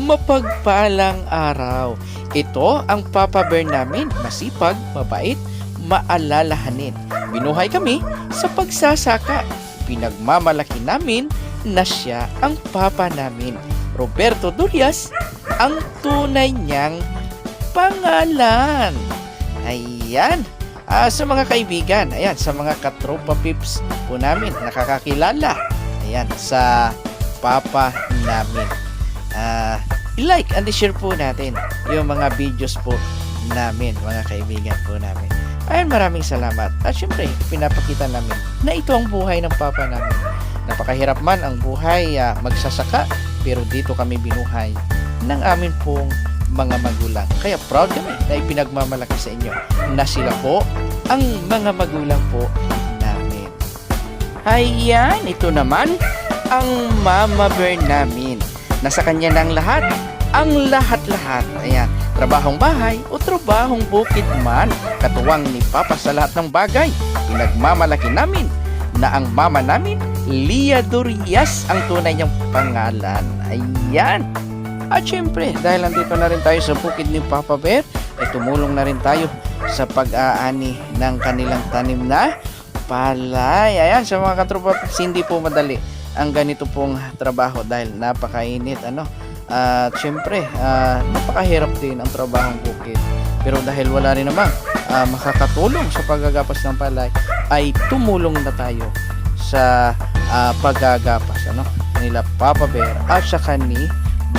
mapagpalang araw. Ito ang Papa Bear namin, masipag, mabait, maalalahanin. Binuhay kami sa pagsasaka. Pinagmamalaki namin na siya ang Papa namin. Roberto Durias, ang tunay niyang pangalan. Ayan. Ah, sa mga kaibigan, ayan, sa mga katropa pips po namin, nakakakilala. Ayan, sa papa namin. Ah, i-like and i-share po natin yung mga videos po namin, mga kaibigan po namin. Ayan, maraming salamat. At syempre, pinapakita namin na ito ang buhay ng papa namin. Napakahirap man ang buhay ah, magsasaka, pero dito kami binuhay ng amin pong mga magulang. Kaya proud kami na ipinagmamalaki sa inyo na sila po ang mga magulang po namin. Ayan, ito naman ang mama bear namin. Nasa kanya ng lahat, ang lahat-lahat. Ayan, trabahong bahay o trabahong bukid man, katuwang ni Papa sa lahat ng bagay. Pinagmamalaki namin na ang mama namin, Lia Durias, ang tunay niyang pangalan. Ayan. At syempre, dahil nandito na rin tayo sa bukid ni Papa Bear, ay tumulong na rin tayo sa pag-aani ng kanilang tanim na palay. Ayan, sa mga katropa, hindi po madali ang ganito pong trabaho dahil napakainit. Ano? At syempre, ah, napakahirap din ang trabahong bukid. Pero dahil wala rin naman ah, makakatulong sa paggagapas ng palay, ay tumulong na tayo sa ah, paggagapas ano, nila Papa Bear at saka ni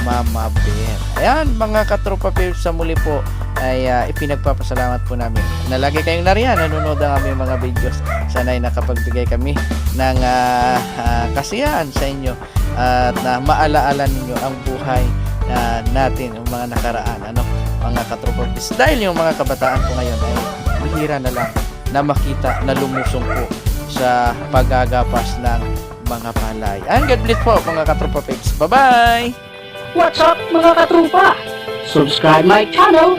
Mama Bear. Ayan, mga katropa Bear, sa muli po ay ah, ipinagpapasalamat po namin na lagi kayong nariyan, nanonood ang aming mga videos. Sana'y nakapagbigay kami ng ah, ah, kasiyahan sa inyo at na maalaala ninyo ang buhay na natin, yung mga nakaraan, ano, mga katropa Bears. Dahil yung mga kabataan po ngayon ay bihira na lang na makita na lumusong po sa paggagapas ng mga palay. And God bless po mga katropa Pips. Bye-bye! What's up mga katrupa? Subscribe my channel,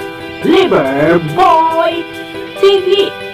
Liverboy TV.